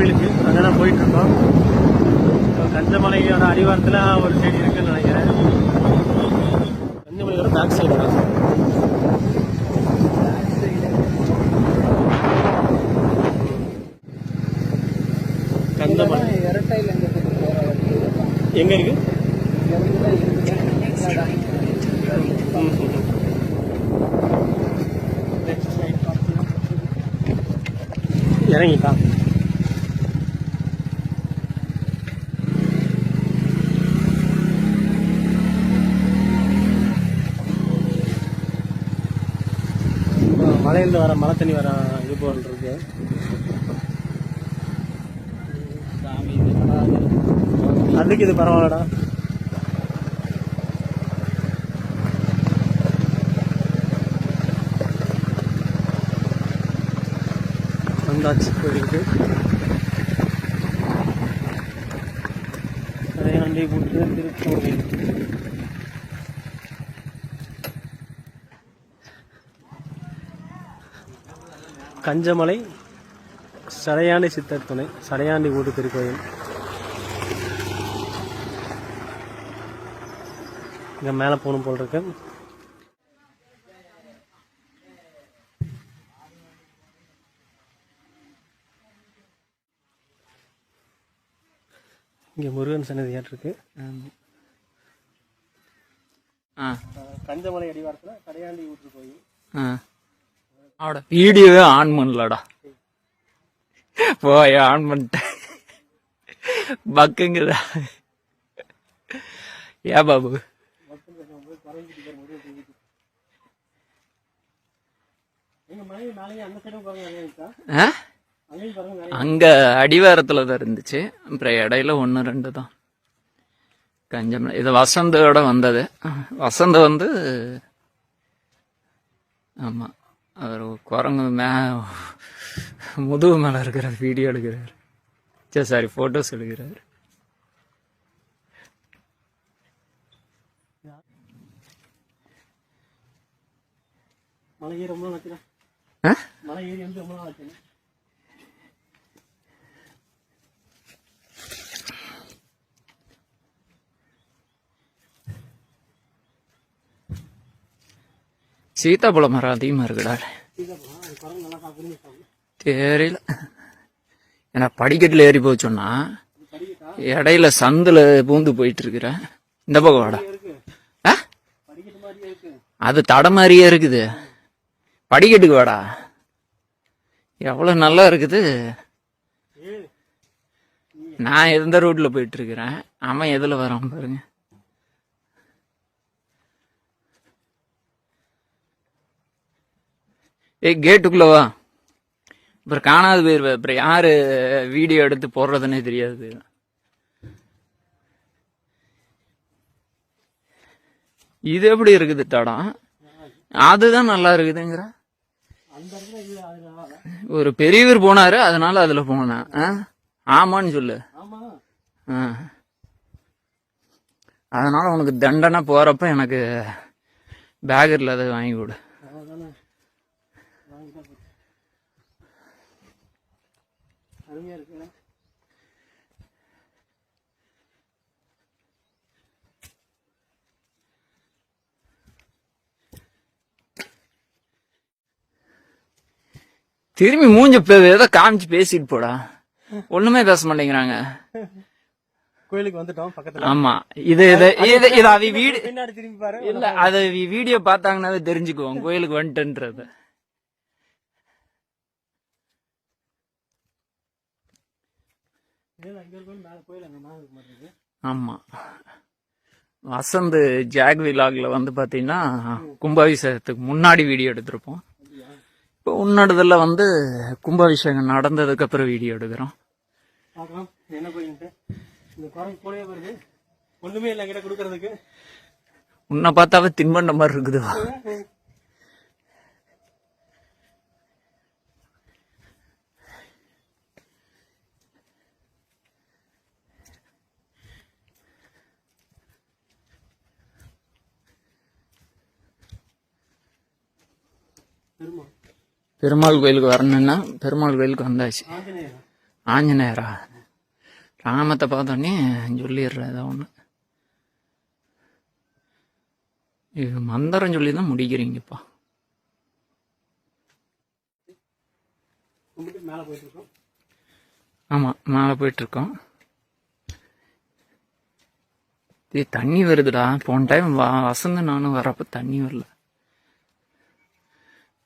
கோயிலுக்கு. அங்கே தான் போயிட்டு இருக்கோம் கஞ்சமலையோட அடிவாரத்தில் ஒரு செடி இருக்குன்னு நினைக்கிறேன். கஞ்சமலையோட பேக் சைடு தான் கந்தமலை. எங்கே எங்க இருக்கு? இறங்கிட்டான் ம். வர மழை தண்ணி வர இது போல் இருக்கு அதுக்கு இது பரவாயில்லடா வந்தாச்சு கோயிலுக்கு நன்றி போட்டு திருப்பூர் கஞ்சமலை சடையாண்டி சித்தர் துணை சடையாண்டி ஊட்டு திருக்கோயில். இங்கே மேலே போகணும் போல் இருக்கு. இங்கே முருகன் சன்னதியாட்டு இருக்கு? கஞ்சமலை அடிவாரத்தில் கடையாண்டி ஊற்று கோயில் ஆ. அவட வீடியோவே ஆன் பண்ணலடா. போய் ஆன் பண்ணிட்டேன். பக்குங்குதா ஏ பாபு? அங்க அடிவாரத்துல தான் இருந்துச்சு. அப்புறம் இடையில ஒன்று ரெண்டு தான். கஞ்சமலை இது வசந்தோட வந்தது. வசந்த வந்து ஆமா. அவர் குரங்கு மே முதுகு மேல இருக்கிற வீடியோ எடுக்கிறாரு. சரி சாரி போட்டோஸ் எடுக்கிறாரு. மலை ஏறி ரொம்ப? மலை ஏறி வந்து ரொம்ப சீத்தாப்பழம் மரம் அதிகமாக இருக்குடா. தெரியல. ஏன்னா படிக்கட்டில் ஏறி போச்சோன்னா இடையில சந்தில் பூந்து போயிட்டு இருக்கிறேன் இந்த பக்கம் வாடா. ஆ? அது தடை மாதிரியே இருக்குது. படிக்கட்டுக்கு வாடா. எவ்வளோ நல்லா இருக்குது. நான் எந்த ரோட்டில் போயிட்டு இருக்கிறேன் அவன் எதில் வரான் பாருங்க. ஏய் கேட்டுக்குள்ளவா அப்புறம் காணாது போயிருவ. அப்புறம் யாரு வீடியோ எடுத்து போடுறதுன்னே தெரியாது. இது எப்படி இருக்குது தடம் அதுதான் நல்லா இருக்குதுங்கிற. ஒரு பெரியவர் போனாரு அதனால அதுல போனேன் ஆ? ஆமான்னு சொல்லு. ஆ. அதனால உனக்கு தண்டனை போறப்ப எனக்கு பேக்கரில் அதை வாங்கி கொடு. அருமையா இருக்கு திரும்பி மூஞ்ச ஏதோ காமிச்சு பேசிட்டு போடா. ஒண்ணுமே பேச மாட்டேங்கிறாங்க. கோயிலுக்கு வந்துட்டோம் பக்கத்துல. ஆமா. இது இது இது இது அவ வீடு பின்னாடி திரும்பி பாரு. இல்ல அது வீடியோ பார்த்தாங்கன்னாவே தெரிஞ்சுக்குவோம் கோயிலுக்கு வந்துட்டுன்றது இல்ல இங்க இருக்கும் மேல கோயில் அங்க மேல இருக்க மாட்டேங்குது ஆமா. வசந்த் ஜாக் விலாக்ல வந்து பாத்தீங்கன்னா கும்பாபிஷேகத்துக்கு முன்னாடி வீடியோ எடுத்திருப்போம். இப்போ உன்னடுதுல வந்து கும்பாபிஷேகம் நடந்ததுக்கு அப்புறம் வீடியோ எடுக்கிறோம். பார்க்கலாம். என்ன கோயில்ட்டு இந்த குரங்கு போலவே வருது. ஒண்ணுமே இல்லை என்கிட்ட கொடுக்கறதுக்கு. உன்னை பார்த்தாவே தின்பண்ட மாதிரி இருக்குதுவா பெருமாள். கோயிலுக்கு வரணும்னா பெருமாள் கோயிலுக்கு வந்தாச்சு. ஆஞ்சநேயர்? ராமத்தை பார்த்தோன்னே சொல்லிடுறேன் ஏதோ ஒன்று இது மந்திரம் சொல்லி தான் முடிக்கிறீங்கப்பா. கும்பிட்டு மேலே போயிட்டு இருக்கோம் ஆமாம் மேலே போயிட்டுருக்கோம். இது தண்ணி வருதுடா. போன டைம் வா வசந்து நானும் வரப்போ தண்ணி வரல.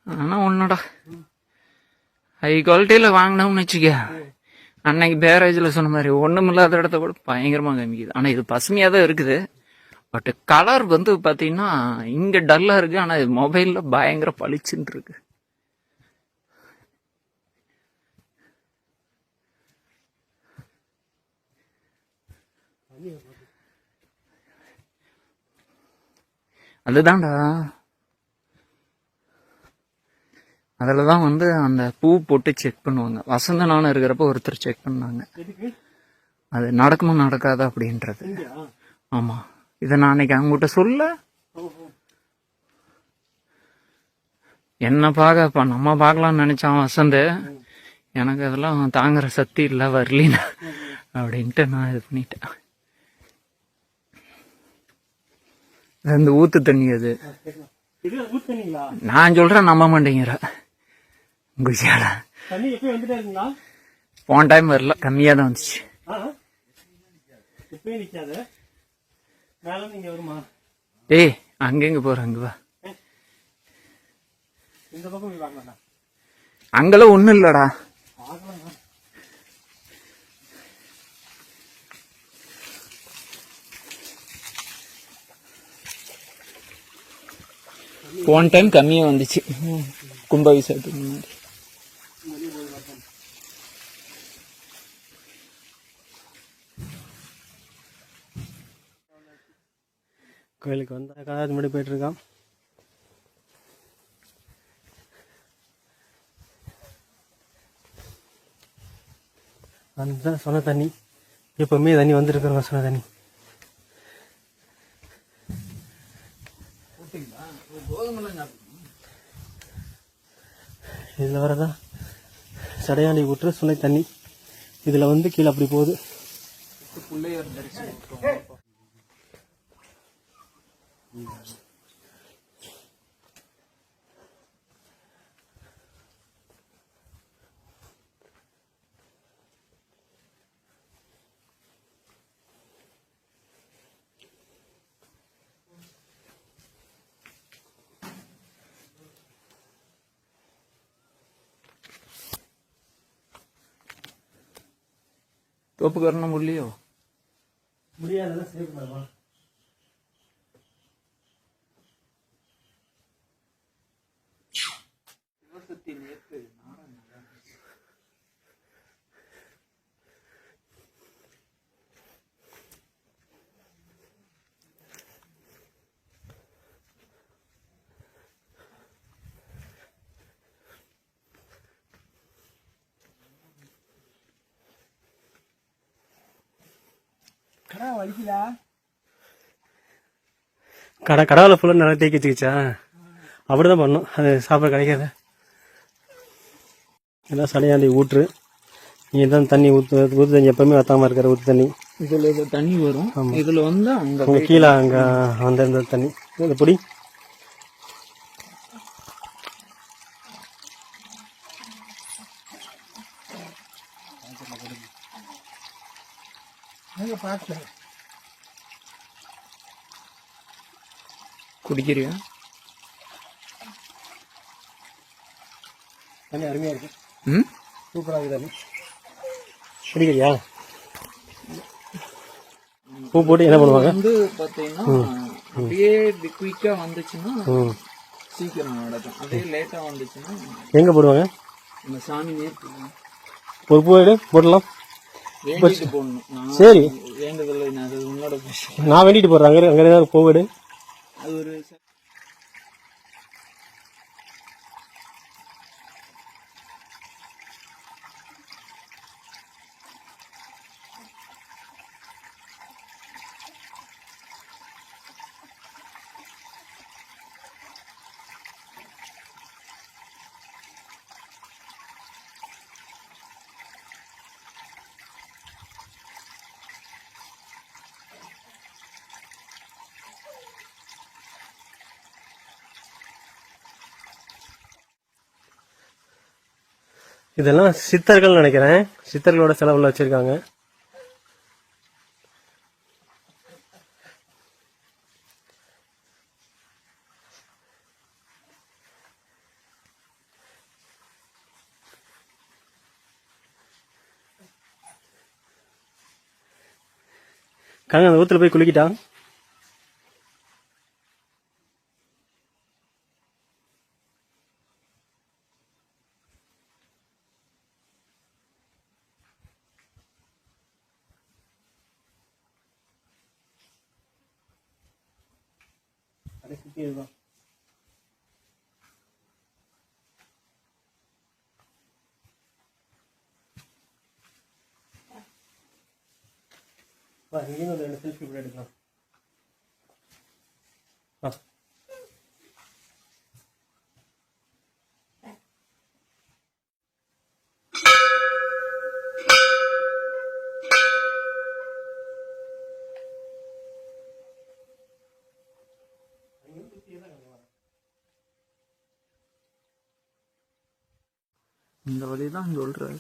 ஆனால் ஒன்றுடா ஹை குவாலிட்டியில் வாங்கினோம்னு வச்சுக்க. அன்னைக்கு பேரேஜில் சொன்ன மாதிரி ஒன்றும் இல்லாத இடத்த கூட பயங்கரமாக காமிக்குது. ஆனால் இது பசுமையாக தான் இருக்குது. பட் கலர் வந்து பார்த்தீங்கன்னா இங்கே டல்லாக இருக்குது ஆனால் இது மொபைலில் பயங்கர பளிச்சுன்னு இருக்கு. அதுதான்டா. அதில் தான் வந்து அந்த பூ போட்டு செக் பண்ணுவாங்க. வசந்த நானும் இருக்கிறப்ப ஒருத்தர் செக் பண்ணாங்க. அது நடக்குமா நடக்காதா அப்படின்றது. ஆமாம் இதை நான் அன்னைக்கு அவங்ககிட்ட சொல்ல. என்ன பார்க்க இப்போ நம்ம பார்க்கலாம்னு நினச்சான் வசந்து. எனக்கு அதெல்லாம் தாங்குற சக்தி இல்லை வரலின்னு. அப்படின்ட்டு நான் இது பண்ணிட்டேன். இந்த ஊத்து தண்ணி அது. நான் சொல்கிறேன் நம்ப மாட்டேங்கிற. குஜியாடா போன டைம் வரல கம்மியாக தான் வந்துச்சு. டேய் அங்கெங்க போகிற அங்கே வா. அங்கெல்லாம் ஒன்றும் இல்லைடா. போன டைம் கம்மியாக வந்துச்சு. கும்பாபிஷேகத்துக்கு முன்னாடி. கோயிலுக்கு வந்து கதாது முன்னாடி போயிட்டுருக்கான் அந்த சொன்ன தண்ணி. எப்பவுமே தண்ணி வந்துருக்குறவங்க சொன்ன தண்ணி. இதில் வரதா? சடையாண்டி ஊற்று சுனை தண்ணி. இதில் வந்து கீழே அப்படி போகுது. தோப்பு கரணம் இல்லையோ முடியாதெல்லாம் செய்யக்கூடாதுமா கடை வலிக்குதா கடை கடாவில் ஃபுல்லாக நல்லா தேக்கி வச்சுக்கிச்சா? அப்படி தான் பண்ணும் அது சாப்பிட கிடைக்காது. எல்லாம் சடையாண்டி ஊற்று. நீங்கள் தான் தண்ணி ஊற்று ஊற்று தண்ணி எப்பவுமே வத்தாமல் இருக்கிற ஊற்று தண்ணி. இதுல இது தண்ணி வரும். இதுல வந்து அங்க உங்கள் கீழே அங்கே அந்த இந்த தண்ணி. இந்த பொடி. குடிக்கிறியா? தண்ணி அருமையாக இருக்கு. ம்? சூப்பராக தண்ணி குடிக்கிறியா? பூ போட்டு என்ன பண்ணுவாங்க? வந்து பாத்தீங்கன்னா அப்படியே குயிக்கா வந்துச்சுன்னா சீக்கிரம் நடக்கும். அதே லேட்டா வந்துச்சுன்னா எங்கே போடுவாங்க? இந்த சாமி நேர்த்தி ஒரு பூ போடலாம் சரி. வேண்டதில்லை நான் வேண்டிட்டு போடுறேன். அங்கே அங்கே ஏதாவது பூ রয়েছে இதெல்லாம் சித்தர்கள் நினைக்கிறேன். சித்தர்களோட செலவுல வச்சிருக்காங்க. கங்க அந்த ஊத்துல போய் குளிக்கிட்டான் அப்படியே சுத்தி இருக்கும் வா இங்கேயும் ஒரு ரெண்டு இந்த வழி தான் சொல்றாரு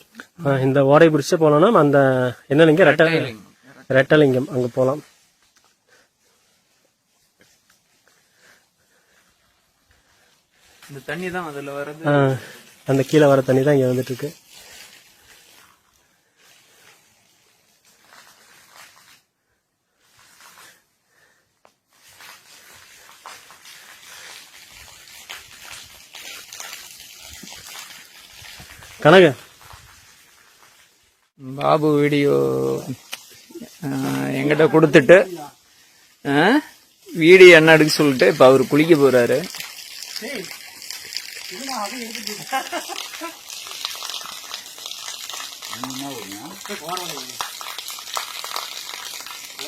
இந்த ஓடை பிடிச்சு போனோம்னா அந்த என்ன லிங்கம் ரெட்ட ரெட்டலிங்கம். அங்க போலாம். இந்த தண்ணி தான் அதுல வர்றது. அந்த கீழே வர தண்ணி தான் இங்க வந்துட்டு இருக்கு. கனக. பாபு வீடியோ எங்கிட்ட கொடுத்துட்டு வீடியோ என்ன எடுக்க சொல்லிட்டு இப்ப அவர் குளிக்க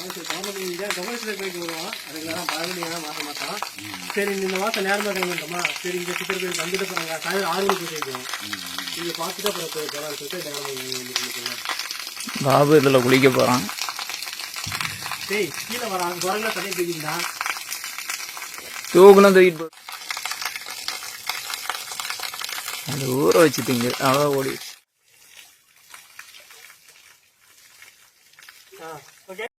போறாரு சரி இந்த மாசம் நேரமா கிளம்பிட்டோமா சரி இங்க சிக்கர் கோயில் வந்துட்டு போறாங்க. சாயந்தரம் ஆறு மணிக்கு போயிருக்கோம் பார்த்துட்டு அப்புறம் சொல்லிட்டு நேரமா பாபு இதுல குளிக்க போறான். டேய் கீழே வராங்க குரங்க தண்ணி தூக்கிட்டா தூக்குன தூக்கிட்டு அது ஊற வச்சுட்டீங்க. அவ்வளோ ஓடி. ஓகே.